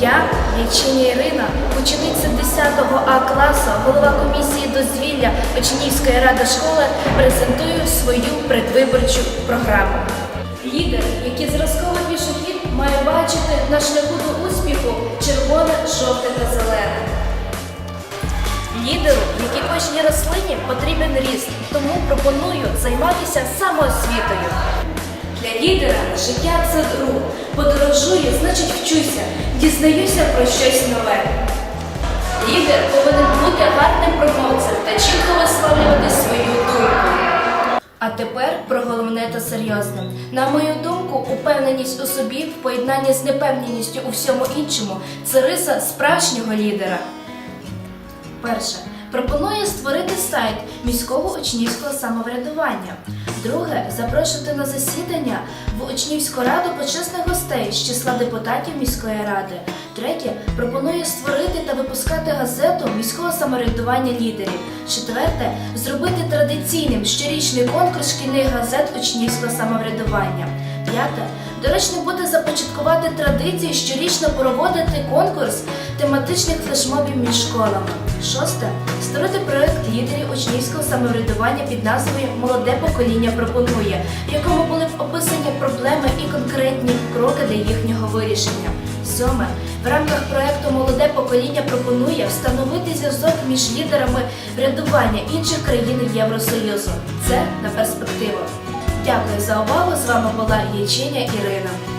Я, Ячиня Ірина, учениця 10 А класу, голова комісії дозвілля Очнівської ради школи, презентую свою предвиборчу програму. Лідер, який зразковий пішохід, має бачити на шляху до успіху червоне, жовте та зелене. Лідеру, якій кожній рослині потрібен ріст, тому пропоную займатися самоосвітою. Для лідера життя це друг. Подорожую, значить вчуся, дізнаюся про щось нове. Лідер повинен бути гарним промовцем та чітко висловлювати свою думку. А тепер про головне та серйозне. На мою думку, упевненість у собі в поєднанні з непевненістю у всьому іншому це риса справжнього лідера. Перше. Пропоную створити сайт міського учнівського самоврядування. Друге запрошувати на засідання в учнівську раду почесних гостей з числа депутатів міської ради. Третє пропонує створити та випускати газету міського самоврядування лідерів. Четверте зробити традиційним щорічний конкурс шкільних газет учнівського самоврядування. П'яте доречно буде започаткувати традицію щорічно проводити конкурс тематичних флешмобів між школами. Шосте створити проект лідерів учнівського самоврядування під назвою Молоде покоління пропонує, в якому були б описані проблеми і конкретні кроки для їхнього вирішення. Сьоме в рамках проекту Молоде покоління пропонує встановити зв'язок між лідерами врядування інших країн Євросоюзу. Це на перспективу. Дякую за увагу. З вами була Ячиня Ірина.